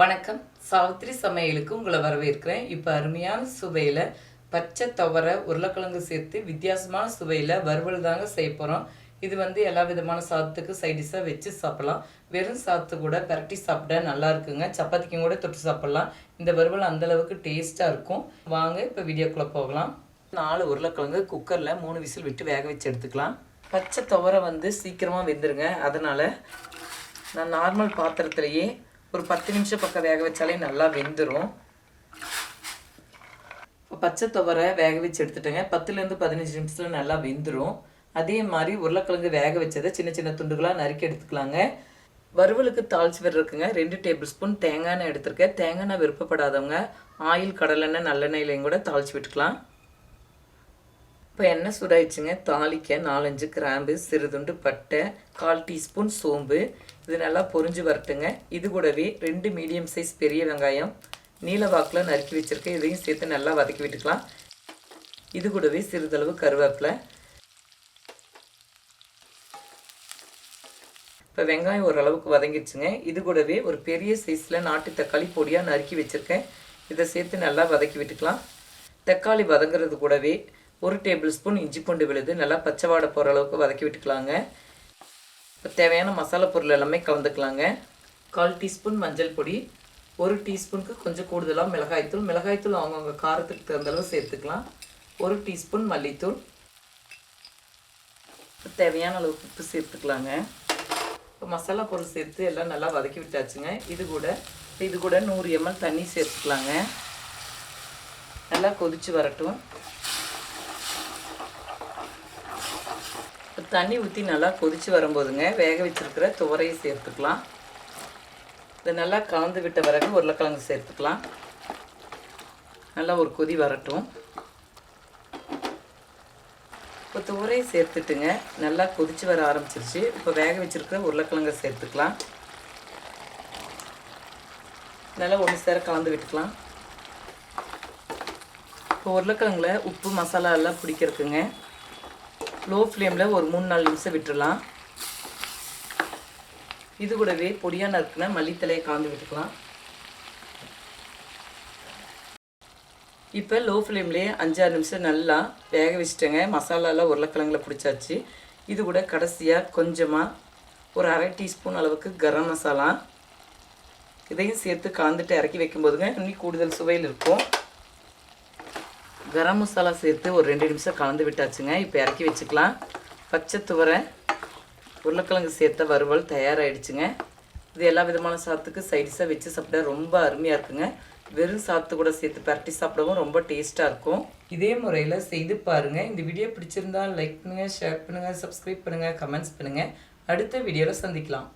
வணக்கம். சாவித்திரி சமையலுக்கு உங்களை வரவேற்கிறேன். இப்போ அருமையான சுவையில் பச்சை துவரை உருளைக்கிழங்கு சேர்த்து வித்தியாசமான சுவையில் வறுவல் தாங்க செய்ய போகிறோம் இது வந்து எல்லா விதமான சாதத்துக்கு சைடிஷாக வச்சு சாப்பிடலாம். வெறும் சாத்து கூட பரட்டி சாப்பிட நல்லா இருக்குங்க. சப்பாத்திக்கும் கூட தொட்டு சாப்பிடலாம். இந்த வறுவல் அந்தளவுக்கு டேஸ்ட்டாக இருக்கும். வாங்க இப்போ வீடியோக்குள்ளே போகலாம். நாலு உருளைக்கிழங்கு குக்கரில் மூணு விசில் விட்டு வேக வச்சு எடுத்துக்கலாம். பச்சை துவரை வந்து சீக்கிரமாக வெந்துருங்க. அதனால் நான் நார்மல் பாத்திரத்துலையே ஒரு பத்து நிமிஷம் பக்கம் வேக வச்சாலே நல்லா வெந்துடும் இப்போ பச்சை துவரை வேக வச்சு எடுத்துட்டேங்க. பத்துலேருந்து பதினஞ்சு நிமிஷத்தில் நல்லா வெந்துடும் அதே மாதிரி உருளைக்கிழங்கு வேக வச்சதை சின்ன சின்ன துண்டுகளாக நறுக்கி எடுத்துக்கலாங்க. வறுவலுக்கு தாளிச்சு இருக்குங்க. ரெண்டு டேபிள் ஸ்பூன் தேங்காய் எண்ணெய் எடுத்திருக்கேன். தேங்காய் எண்ணெய் விருப்பப்படாதவங்க ஆயில் கடலெண்ணெய் நல்லெண்ணெயிலையும் கூட தாளிச்சு விட்டுக்கலாம். இப்போ எண்ணெய் சுடாயிடுச்சுங்க. தாளிக்க நாலஞ்சு கிராம்பு சிறுதுண்டு பட்டை கால் டீஸ்பூன் சோம்பு. இது நல்லா பொரிஞ்சு வரட்டுங்க. இது கூடவே ரெண்டு மீடியம் சைஸ் பெரிய வெங்காயம். நீல வாக்கில் நறுக்கி வச்சுருக்கேன். இதையும் சேர்த்து நல்லா வதக்கி விட்டுக்கலாம். இது கூடவே சிறிதளவு கருவேப்பிலை. இப்போ வெங்காயம் ஓரளவுக்கு வதங்கிடுச்சுங்க. இது கூடவே ஒரு பெரிய சைஸில் நாட்டு தக்காளி பொடியாக நறுக்கி வச்சுருக்கேன். இதை சேர்த்து நல்லா வதக்கி விட்டுக்கலாம். தக்காளி வதங்குறது கூடவே ஒரு டேபிள் ஸ்பூன் இஞ்சி பூண்டு விழுது நல்லா பச்சை வாடை போகிற அளவுக்கு வதக்கி விட்டுக்கலாங்க. இப்போ தேவையான மசாலா பொருள் எல்லாமே கலந்துக்கலாங்க. கால் டீஸ்பூன் மஞ்சள் பொடி ஒரு டீஸ்பூனுக்கு கொஞ்சம் கூடுதலாக மிளகாய்த்தூள் மிளகாய்த்தூள் அவங்கவுங்க காரத்துக்கு தகுந்த அளவு சேர்த்துக்கலாம். ஒரு டீஸ்பூன் மல்லித்தூள். தேவையான அளவுக்கு உப்பு சேர்த்துக்கலாங்க. இப்போ மசாலா பொருள் சேர்த்து எல்லாம் நல்லா வதக்கி விட்டாச்சுங்க. இது கூட இது கூட நூறு எம்எல் தண்ணி சேர்த்துக்கலாங்க. நல்லா கொதித்து வரட்டும். தண்ணி ஊற்றி நல்லா கொதித்து வரும்போதுங்க வேக வச்சுருக்கிற துவரையை சேர்த்துக்கலாம். இதை நல்லா கலந்து விட்ட பிறகு உருளைக்கிழங்கு சேர்த்துக்கலாம். நல்லா ஒரு கொதி வரட்டும். இப்போ துவரையை சேர்த்துட்டுங்க நல்லா கொதித்து வர ஆரம்பிச்சிருச்சு. இப்போ வேக வச்சுருக்கிற உருளைக்கிழங்கை சேர்த்துக்கலாம். நல்லா ஒன்று சேர கலந்து விட்டுக்கலாம். இப்போ உருளைக்கிழங்குல உப்பு மசாலா எல்லாம் பிடிக்கிறதுக்குங்க. லோ ஃப்ளேமில் ஒரு மூணு நாலு நிமிஷம் விட்டுடலாம் இது கூடவே பொடியாக நறுக்கின மல்லித்தலையை காந்து விட்டுக்கலாம். இப்போ லோ ஃப்ளேம்லேயே அஞ்சாறு நிமிஷம் நல்லா வேக வச்சுட்டேங்க. மசாலாலாம் உருளைக்கிழங்குல பிடிச்சாச்சு. இது கூட கடைசியாக கொஞ்சமாக ஒரு அரை டீஸ்பூன் அளவுக்கு கரம் மசாலா. இதையும் சேர்த்து காந்துட்டு இறக்கி வைக்கும்போதுங்க இன்னும் கூடுதல் சுவையில் இருக்கும். கரம் மசாலா சேர்த்து ஒரு ரெண்டு நிமிஷம் கலந்து விட்டாச்சுங்க. இப்போ இறக்கி வச்சுக்கலாம். பச்சை துவரை உருளைக்கிழங்கு சேர்த்த வறுவல் தயாராகிடுச்சுங்க இது எல்லா விதமான சாத்துக்கு சைடிஸாக வச்சு சாப்பிட்டா ரொம்ப அருமையாக இருக்குங்க. வெறும் சாத்து கூட சேர்த்து பரட்டி சாப்பிடவும் ரொம்ப டேஸ்ட்டாக இருக்கும். இதே முறையில் செய்து பாருங்கள் இந்த வீடியோ பிடிச்சிருந்தா லைக் பண்ணுங்கள் ஷேர் பண்ணுங்கள் சப்ஸ்கிரைப் பண்ணுங்கள் கமெண்ட்ஸ் பண்ணுங்கள் அடுத்த வீடியோவில் சந்திக்கலாம்.